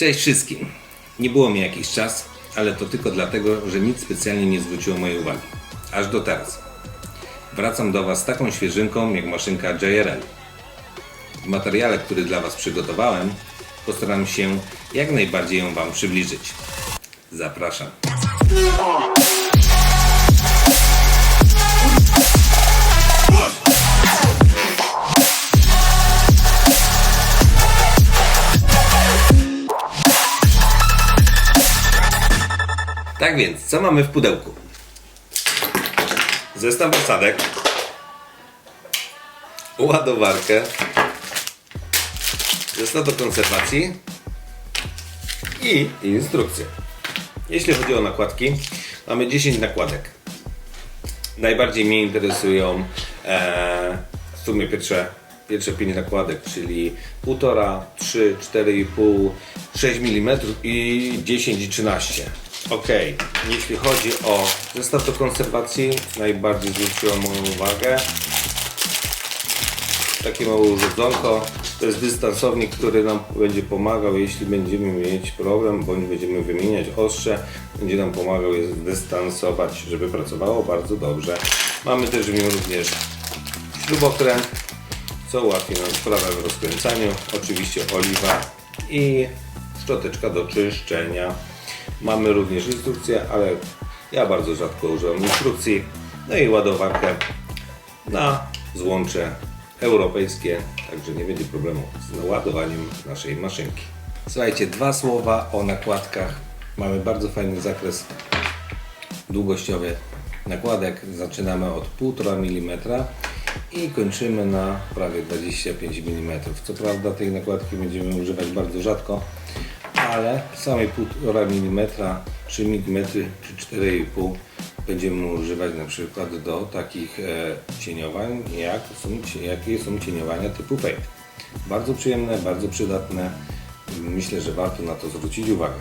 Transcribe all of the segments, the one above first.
Cześć wszystkim. Nie było mi jakiś czas, ale to tylko dlatego, że nic specjalnie nie zwróciło mojej uwagi. Aż do teraz. Wracam do Was z taką świeżynką jak maszynka JRL. W materiale, który dla Was przygotowałem, postaram się jak najbardziej ją Wam przybliżyć. Zapraszam. Tak więc, co mamy w pudełku? Zestaw nasadek, ładowarkę, zestaw do konserwacji i instrukcję. Jeśli chodzi o nakładki, mamy 10 nakładek. Najbardziej mnie interesują e, w sumie pierwsze, pierwsze 5 nakładek, czyli 1,5, 3, 4,5, 6 mm i 10 i 13. Ok, jeśli chodzi o zestaw do konserwacji, najbardziej zwróciło moją uwagę takie małe urządzonko. To jest dystansownik, który nam będzie pomagał, jeśli będziemy mieć problem, bądź będziemy wymieniać ostrze, będzie nam pomagał je zdystansować, żeby pracowało bardzo dobrze. Mamy też w nim również śrubokręt, co ułatwi nam sprawę w rozkręcaniu. Oczywiście oliwa i szczoteczka do czyszczenia. Mamy również instrukcję, ale ja bardzo rzadko używam instrukcji. No i ładowarkę na złącze europejskie, także nie będzie problemu z naładowaniem naszej maszynki. Słuchajcie, dwa słowa o nakładkach. Mamy bardzo fajny zakres długościowy nakładek. Zaczynamy od 1,5 mm i kończymy na prawie 25 mm. Co prawda tej nakładki będziemy używać bardzo rzadko, ale samej 1,5 mm, 3 mm czy 4,5 będziemy używać na przykład do takich e, cieniowań, jak są, jakie są cieniowania typu fake. Bardzo przyjemne, bardzo przydatne. Myślę, że warto na to zwrócić uwagę.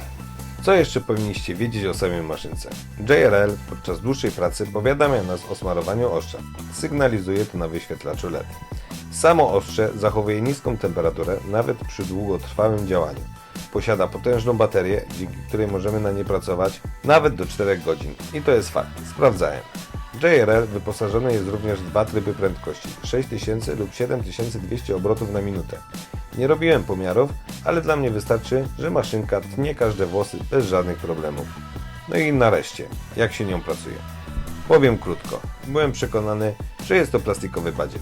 Co jeszcze powinniście wiedzieć o samej maszynce? JRL podczas dłuższej pracy powiadamia nas o smarowaniu ostrza. Sygnalizuje to na wyświetlaczu LED. Samo ostrze zachowuje niską temperaturę nawet przy długotrwałym działaniu. Posiada potężną baterię, dzięki której możemy na nie pracować nawet do 4 godzin. I to jest fakt. Sprawdzałem. JRL wyposażony jest również w dwa tryby prędkości 6000 lub 7200 obrotów na minutę. Nie robiłem pomiarów, ale dla mnie wystarczy, że maszynka tnie każde włosy bez żadnych problemów. No i nareszcie, jak się nią pracuje. Powiem krótko, byłem przekonany, że jest to plastikowy badziew,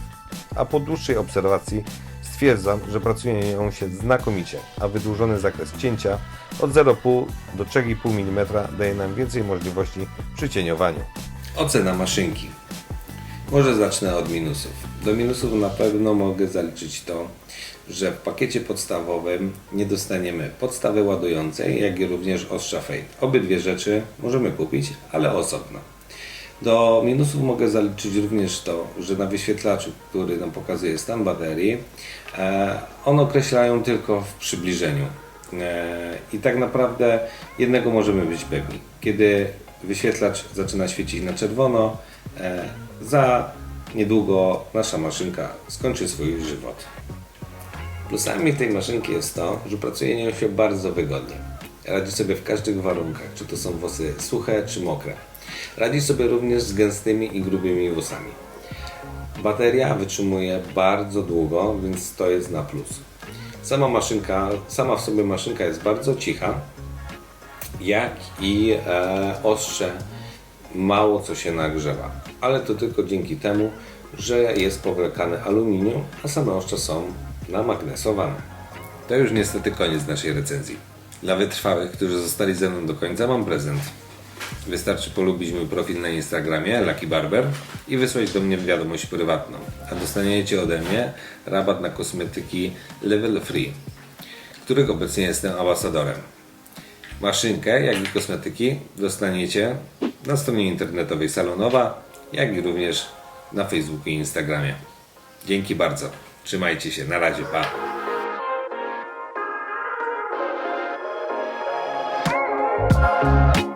a po dłuższej obserwacji stwierdzam, że pracuje nią się znakomicie, a wydłużony zakres cięcia od 0,5 do 3,5 mm daje nam więcej możliwości przy cieniowaniu. Ocena maszynki. Może zacznę od minusów. Do minusów na pewno mogę zaliczyć to, że w pakiecie podstawowym nie dostaniemy podstawy ładującej, jak i również ostrza fade. Obydwie rzeczy możemy kupić, ale osobno. Do minusów mogę zaliczyć również to, że na wyświetlaczu, który nam pokazuje stan baterii, e, on określają tylko w przybliżeniu. E, I tak naprawdę jednego możemy być pewni. Kiedy wyświetlacz zaczyna świecić na czerwono, e, za niedługo nasza maszynka skończy swój żywot. Plusami tej maszynki jest to, że pracuje nią się bardzo wygodnie. Radzi sobie w każdych warunkach, czy to są włosy suche, czy mokre. Radzi sobie również z gęstymi i grubymi włosami. Bateria wytrzymuje bardzo długo, więc to jest na plus. Sama maszynka, sama w sobie maszynka jest bardzo cicha, jak i e, ostrze mało co się nagrzewa. Ale to tylko dzięki temu, że jest powlekane aluminium, a same ostrza są namagnesowane. To już niestety koniec naszej recenzji. Dla wytrwałych, którzy zostali ze mną do końca, mam prezent. Wystarczy polubić mój profil na Instagramie Lucky Barber i wysłać do mnie wiadomość prywatną, a dostaniecie ode mnie rabat na kosmetyki Level Free, których obecnie jestem ambasadorem. Maszynkę, jak i kosmetyki dostaniecie na stronie internetowej Salonowa, jak i również na Facebooku i Instagramie. Dzięki bardzo. Trzymajcie się. Na razie. Pa. Música